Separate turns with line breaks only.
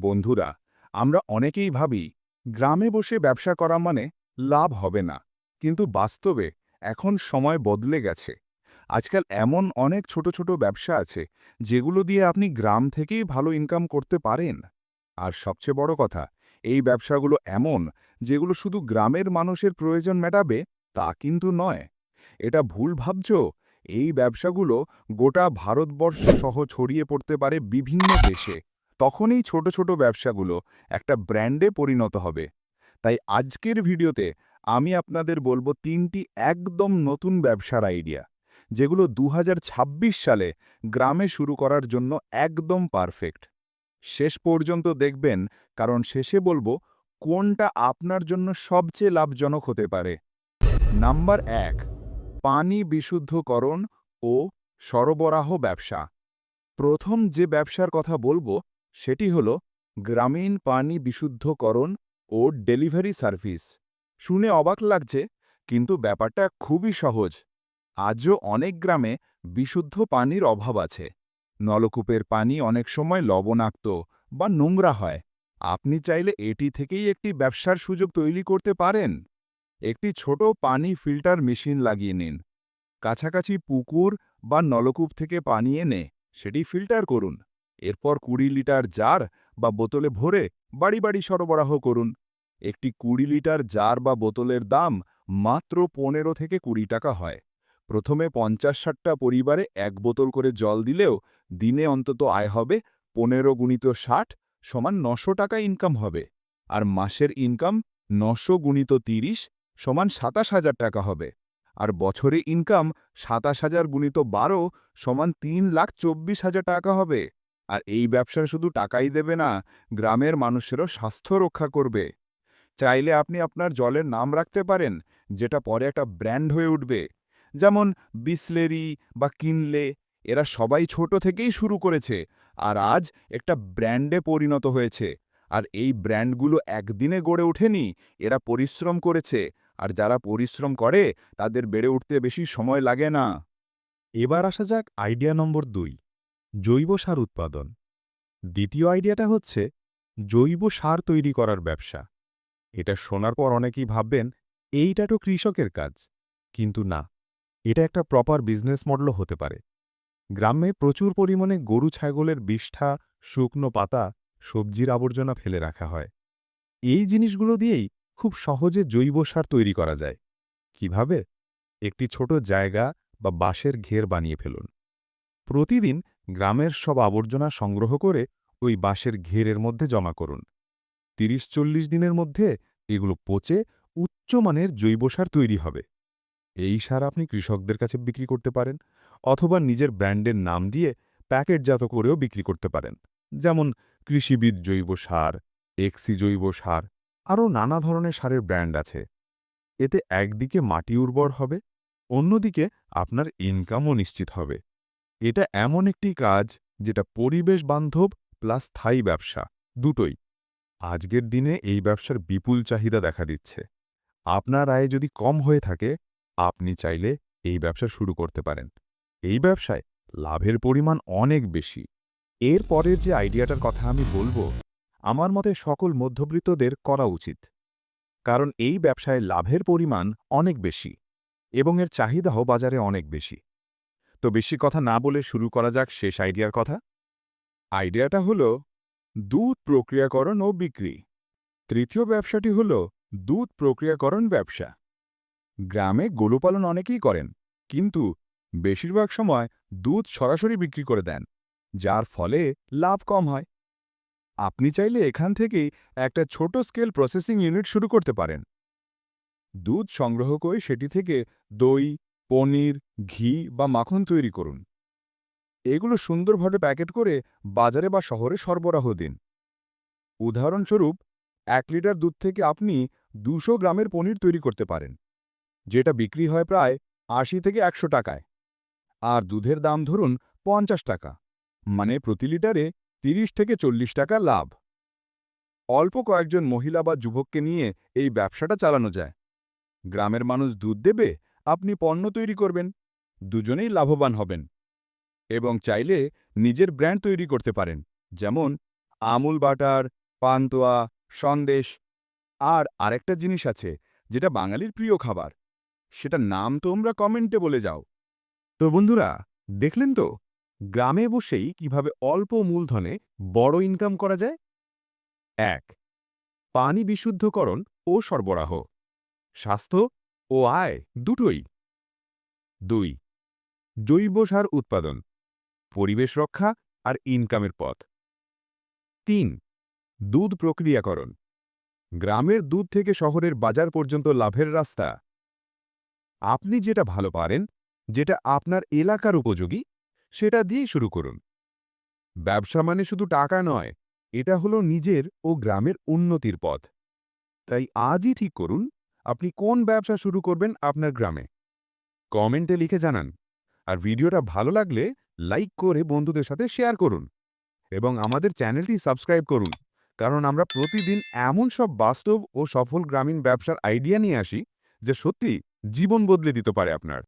বন্ধুরা, আমরা অনেকেই ভাবি, গ্রামে বসে ব্যবসা করা মানে লাভ হবে না। কিন্তু বাস্তবে এখন সময় বদলে গেছে। আজকাল এমন অনেক ছোট ছোট ব্যবসা আছে, যেগুলো দিয়ে আপনি গ্রাম থেকেই ভালো ইনকাম করতে পারেন। আর সবচেয়ে বড় কথা, এই ব্যবসাগুলো এমন, যেগুলো শুধু গ্রামের মানুষের প্রয়োজন মেটাবে, তা কিন্তু নয়। এটা ভুল ভাবছ? এই ব্যবসাগুলো গোটা ভারতবর্ষ সহ ছড়িয়ে পড়তে পারে বিভিন্ন দেশে। তখনই ছোট ছোট ব্যবসাগুলো একটা ব্র্যান্ডে পরিণত হবে। তাই আজকের ভিডিওতে আমি আপনাদের বলব তিনটি একদম নতুন ব্যবসার আইডিয়া, যেগুলো দু হাজার ছাব্বিশ সালে গ্রামে শুরু করার জন্য একদম পারফেক্ট। শেষ পর্যন্ত দেখবেন, কারণ শেষে বলব কোনটা আপনার জন্য সবচেয়ে লাভজনক হতে পারে। নাম্বার এক, পানি বিশুদ্ধকরণ ও সরবরাহ ব্যবসা। প্রথম যে ব্যবসার কথা বলব সেটি হল গ্রামীণ পানি বিশুদ্ধকরণ ও ডেলিভারি সার্ভিস। শুনে অবাক লাগছে, কিন্তু ব্যাপারটা খুবই সহজ। আজও অনেক গ্রামে বিশুদ্ধ পানির অভাব আছে। নলকূপের পানি অনেক সময় লবণাক্ত বা নোংরা হয়। আপনি চাইলে এটি থেকেই একটি ব্যবসার সুযোগ তৈরি করতে পারেন। একটি ছোট পানি ফিল্টার মেশিন লাগিয়ে নিন। কাছাকাছি পুকুর বা নলকূপ থেকে পানি এনে সেটি ফিল্টার করুন। এরপর কুড়ি লিটার জার বা বোতলে ভরে বাড়ি বাড়ি সরবরাহ করুন। একটি কুড়ি লিটার জার বা বোতলের দাম মাত্র পনেরো থেকে কুড়ি টাকা হয়। প্রথমে পঞ্চাশ ষাটটা পরিবারে এক বোতল করে জল দিলেও দিনে অন্তত আয় হবে পনেরো গুণিত ষাট সমান নশো টাকা ইনকাম হবে। আর মাসের ইনকাম নশো গুণিত তিরিশ সমান সাতাশ হাজার টাকা হবে। আর বছরে ইনকাম সাতাশ হাজার গুণিত বারো সমান তিন লাখ চব্বিশ হাজার টাকা হবে। আর এই ব্যবসা শুধু টাকাই দেবে না, গ্রামের মানুষেরও স্বাস্থ্য রক্ষা করবে। চাইলে আপনি আপনার জলের নাম রাখতে পারেন, যেটা পরে একটা ব্র্যান্ড হয়ে উঠবে। যেমন বিসলেরি বা কিনলে, এরা সবাই ছোট থেকেই শুরু করেছে আর আজ একটা ব্র্যান্ডে পরিণত হয়েছে। আর এই ব্র্যান্ডগুলো একদিনে গড়ে ওঠেনি, এরা পরিশ্রম করেছে আর যারা পরিশ্রম করে, তাদের বেড়ে উঠতে বেশি সময় লাগে না।
এবার আসা যাক আইডিয়া নম্বর দুই। জৈব সার উৎপাদন। দ্বিতীয় আইডিয়াটা হচ্ছে জৈব সার তৈরি করার ব্যবসা। এটা শোনার পর অনেকেই ভাববেন, এইটা তো কৃষকের কাজ। কিন্তু না, এটা একটা প্রপার বিজনেস মডেলও হতে পারে। গ্রামে প্রচুর পরিমাণে গরু ছাগলের বিষ্ঠা, শুকনো পাতা, সবজির আবর্জনা ফেলে রাখা হয়। এই জিনিসগুলো দিয়েই খুব সহজে জৈব সার তৈরি করা যায়। কীভাবে? একটি ছোট জায়গা বা বাঁশের ঘের বানিয়ে ফেলুন। প্রতিদিন গ্রামের সব আবর্জনা সংগ্রহ করে ওই বাঁশের ঘেরের মধ্যে জমা করুন। তিরিশ চল্লিশ দিনের মধ্যে এগুলো পচে উচ্চমানের জৈব সার তৈরি হবে। এই সার আপনি কৃষকদের কাছে বিক্রি করতে পারেন অথবা নিজের ব্র্যান্ডের নাম দিয়ে প্যাকেটজাত করেও বিক্রি করতে পারেন। যেমন কৃষিবিদ জৈব সার, এক্সি জৈব সার, আরও নানা ধরনের সারের ব্র্যান্ড আছে। এতে একদিকে মাটি উর্বর হবে, অন্যদিকে আপনার ইনকামও নিশ্চিত হবে। এটা এমন একটি কাজ যেটা পরিবেশ বান্ধব প্লাস স্থায়ী ব্যবসা, দুটোই। আজকের দিনে এই ব্যবসার বিপুল চাহিদা দেখা দিচ্ছে। আপনার আয় যদি কম হয়ে থাকে, আপনি চাইলে এই ব্যবসা শুরু করতে পারেন। এই ব্যবসায় লাভের পরিমাণ অনেক বেশি। এর পরের যে আইডিয়াটার কথা আমি বলব, আমার মতে সকল মধ্যবিত্তদের করা উচিত। কারণ এই ব্যবসায় লাভের পরিমাণ অনেক বেশি এবং এর চাহিদাও বাজারে অনেক বেশি। তো বেশি কথা না বলে শুরু করা যাক শেষ আইডিয়ার কথা।
আইডিয়াটা হল, দুধ প্রক্রিয়াকরণ ও বিক্রি। তৃতীয় ব্যবসাটি হল, দুধ প্রক্রিয়াকরণ ব্যবসা। গ্রামে গোলুপালন অনেকেই করেন, কিন্তু বেশিরভাগ সময় দুধ সরাসরি বিক্রি করে দেন, যার ফলে লাভ কম হয়। আপনি চাইলে এখান থেকেই একটা ছোট স্কেল প্রসেসিং ইউনিট শুরু করতে পারেন। দুধ সংগ্রহ করে সেটি থেকে দই পনির, ঘি বা মাখন তৈরি করুন। এগুলো সুন্দরভাবে প্যাকেট করে বাজারে বা শহরে সরবরাহ দিন। উদাহরণস্বরূপ, এক লিটার দুধ থেকে আপনি দুশো গ্রামের পনির তৈরি করতে পারেন, যেটা বিক্রি হয় প্রায় আশি থেকে একশো টাকায়। আর দুধের দাম ধরুন পঞ্চাশ টাকা মানে প্রতি লিটারে তিরিশ থেকে চল্লিশ টাকা লাভ। অল্প কয়েকজন মহিলা বা যুবককে নিয়ে এই ব্যবসাটা চালানো যায়। গ্রামের মানুষ দুধ দেবে আপনি পণ্য তৈরি করবেন, দুজনেই লাভবান হবেন এবং চাইলে নিজের ব্র্যান্ড তৈরি করতে পারেন, যেমন আমুল বাটার, পান্তুয়া, সন্দেশ আর আরেকটা জিনিস আছে যেটা বাঙালির প্রিয় খাবার সেটা নাম তোমরা কমেন্টে বলে যাও।
তো বন্ধুরা, দেখলেন তো? গ্রামে বসেই কীভাবে অল্প মূলধনে বড় ইনকাম করা যায়? এক, পানি বিশুদ্ধকরণ ও সরবরাহ। স্বাস্থ্য ও আয় দুটোই। দুই, জৈব সার উৎপাদন, পরিবেশ রক্ষা আর ইনকামের পথ। তিন, দুধ প্রক্রিয়াকরণ, গ্রামের দুধ থেকে শহরের বাজার পর্যন্ত লাভের রাস্তা। আপনি যেটা ভালো পারেন, যেটা আপনার এলাকার উপযোগী, সেটা দিয়েই শুরু করুন। ব্যবসা মানে শুধু টাকা নয়, এটা হলো নিজের ও গ্রামের উন্নতির পথ। তাই আজই ঠিক করুন আপনি কোন ব্যবসা শুরু করবেন আপনার গ্রামে? কমেন্টে লিখে জানান। আর ভিডিওটা ভালো লাগলে লাইক করে বন্ধুদের সাথে শেয়ার করুন। এবং আমাদের চ্যানেলটি সাবস্ক্রাইব করুন। কারণ আমরা প্রতিদিন এমন সব বাস্তব ও সফল গ্রামীণ ব্যবসার আইডিয়া নিয়ে আসি, যে সত্যি জীবন বদলে দিতে পারে আপনার।